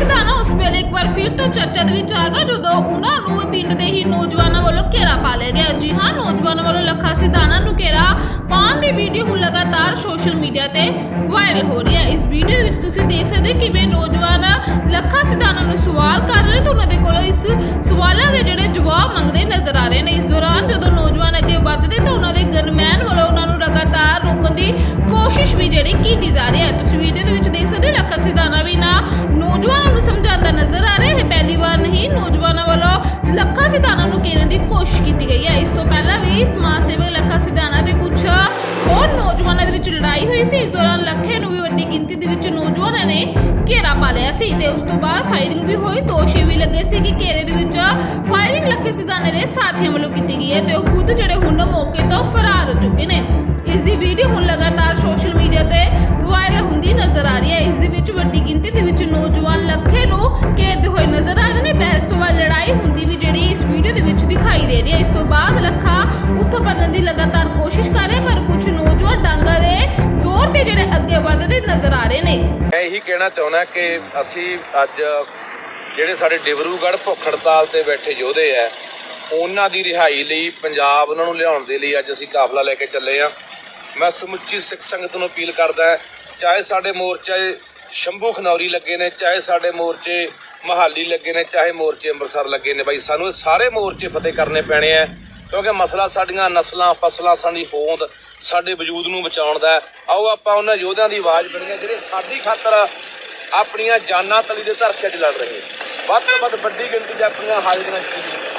ਸਿਧਾਣਾ ਉਸ ਵੇਲੇ ਇੱਕ ਵਾਰ ਫਿਰ ਤੋਂ ਚਰਚਾ ਦੇ ਵਿੱਚ ਆ ਗਿਆ, ਜਦੋਂ ਉਹਨਾਂ ਨੂੰ ਪਿੰਡ ਦੇ ਹੀ ਨੌਜਵਾਨਾਂ ਵੱਲੋਂ ਘੇਰਾ ਪਾ ਲਿਆ ਗਿਆ। ਜੀ ਹਾਂ, ਨੌਜਵਾਨਾਂ ਵੱਲੋਂ ਲੱਖਾ ਸਿਧਾਣਾ ਨੂੰ ਘੇਰਾ ਪਾਉਣ ਦੀ ਵੀਡੀਓ ਹੁਣ ਲਗਾਤਾਰ ਸੋਸ਼ਲ ਮੀਡੀਆ ਤੇ ਵਾਇਰਲ ਹੋ ਰਹੀ ਹੈ। ਇਸ ਵੀਡੀਓ ਵਿੱਚ ਤੁਸੀਂ ਦੇਖ ਸਕਦੇ ਹੋ ਕਿਵੇਂ ਨੌਜਵਾਨ ਲੱਖਾ ਸਿਧਾਣਾ ਨੂੰ ਸਵਾਲ ਕਰ ਰਹੇ ਤੇ ਉਹਨਾਂ ਦੇ ਕੋਲੋਂ ਇਸ ਸਵਾਲਾਂ ਦੇ ਜਿਹੜੇ ਜਵਾਬ ਮੰਗਦੇ ਨਜ਼ਰ ਆ ਰਹੇ ਨੇ। ਇਸ ਦੌਰਾਨ ਜਦੋਂ ਨੌਜਵਾਨ ਅੱਗੇ ਵੱਧਦੇ ਤਾਂ ਉਹਨਾਂ ਦੇ ਗਨਮੈਨ ਵੱਲੋਂ ਉਹਨਾਂ ਨੂੰ ਲਗਾਤਾਰ ਰੋਕਣ ਦੀ ਸਿਧਾਣਾ ਦੀ ਕੋਸ਼ਿਸ਼ ਕੀਤੀ ਗਈ ਹੈ। ਇਸ ਤੋਂ ਪਹਿਲਾਂ ਵੀ ਸਮਾਜ ਸੇਵਕ ਲੱਖਾ ਸਿਧਾਣਾ ਤੇ ਕੁਝ ਹੋਰ ਨੌਜਵਾਨਾਂ ਦੇ ਵਿੱਚ ਲੜਾਈ ਹੋਈ ਸੀ। ਇਸ ਦੌਰਾਨ ਲੱਖੇ ਨੂੰ ਵੀ ਵੱਡੀ ਗਿਣਤੀ ਦੇ ਵਿੱਚ ਨੌਜਵਾਨਾਂ ਨੇ ਘੇਰਾ ਪਾ ਲਿਆ ਸੀ ਤੇ ਉਸ ਤੋਂ ਬਾਅਦ ਫਾਇਰਿੰਗ ਵੀ ਹੋਈ। ਦੋਸ਼ੀ ਵੀ ਲੱਗੇ ਸੀ ਕਿ ਘੇਰੇ ਦੇ ਵਿੱਚ ਫਾਇਰਿੰਗ ਲੱਖੇ ਸਿਧਾਣੇ ਦੇ ਸਾਥੀਆਂ ਵੱਲੋਂ ਕੀਤੀ ਗਈ ਹੈ ਤੇ ਉਹ ਖੁਦ ਜਿਹੜੇ ਹੁਣ ਮੌਕੇ ਤੋਂ ਫਰਾਰ ਹੋ ਚੁੱਕੇ ਨੇ। ਇਸ ਦੀ ਵੀਡੀਓ ਹੁਣ ਲਗਾਤਾਰ ਸੋਸ਼ਲ ਮੀਡੀਆ ਤੇ ਵਾਇਰਲ ਹੁੰਦੀ ਨਜ਼ਰ ਆ ਰਹੀ ਹੈ। ਦਿਖਾਈ ਦੇ ਰਹੀ ਹੈ। ਇਸ ਤੋਂ ਬਾਅਦ ਲੱਖਾ ਉੱਥੋਂ ਭੱਜਣ ਦੀ ਲਗਾਤਾਰ ਕੋਸ਼ਿਸ਼ ਕਰ ਰਿਹਾ ਪਰ ਕੁਝ ਨੌਜਵਾਨ ਡਾਂਗਾ ਦੇ ਜ਼ੋਰ ਤੇ ਜਿਹੜੇ ਅੱਗੇ ਵੱਧਦੇ ਨਜ਼ਰ ਆ ਰਹੇ ਨੇ। ਮੈਂ ਇਹੀ ਕਹਿਣਾ ਚਾਹੁੰਦਾ ਕਿ ਅਸੀਂ ਅੱਜ ਜਿਹੜੇ ਸਾਡੇ ਡਿਬਰੂਗੜ੍ਹ ਭੁੱਖ ਹੜਤਾਲ ਤੇ ਬੈਠੇ ਯੋਧੇ ਆ, ਉਹਨਾਂ ਦੀ ਰਿਹਾਈ ਲਈ, ਪੰਜਾਬ ਉਹਨਾਂ ਨੂੰ ਲਿਆਉਣ ਦੇ ਲਈ ਅੱਜ ਅਸੀਂ ਕਾਫਲਾ ਲੈ ਕੇ ਚੱਲੇ ਆ। ਮੈਂ ਸਮੁੱਚੀ ਸਿੱਖ ਸੰਗਤ ਨੂੰ ਅਪੀਲ ਕਰਦਾ, ਚਾਹੇ ਸਾਡੇ ਮੋਰਚੇ ਸ਼ੰਭੂ ਖਨੌਰੀ ਲੱਗੇ ਨੇ, ਚਾਹੇ ਸਾਡੇ ਮੋਰਚੇ ਮਹਾਲੀ ਲੱਗੇ ਨੇ, ਚਾਹੇ ਮੋਰਚੇ ਅੰਮ੍ਰਿਤਸਰ ਲੱਗੇ ਨੇ ਬਾਈ, ਸਾਨੂੰ ਇਹ ਸਾਰੇ ਮੋਰਚੇ ਫਤਿਹ ਕਰਨੇ ਪੈਣੇ ਆ, ਕਿਉਂਕਿ ਮਸਲਾ ਸਾਡੀਆਂ ਨਸਲਾਂ, ਫਸਲਾਂ, ਸਾਡੀ ਹੋਂਦ ਸਾਡੇ ਵਜੂਦ ਨੂੰ ਬਚਾਉਣ ਦਾ ਆਓ ਆਪਾਂ ਉਹਨਾਂ ਯੋਧਿਆਂ ਦੀ ਆਵਾਜ਼ ਬਣੀਏ, ਜਿਹੜੇ ਸਾਡੀ ਖਾਤਰ ਆਪਣੀਆਂ ਜਾਨਾਂ ਤਲੀ ਦੇ ਧਰਕੇ 'ਚ ਲੜ ਰਹੇ ਵੱਧ ਤੋਂ ਵੱਧ ਵੱਡੀ ਗਿਣਤੀ 'ਚ ਆਪਣੀਆਂ ਹਾਜ਼ਰੀਆਂ ਕੀਤੀ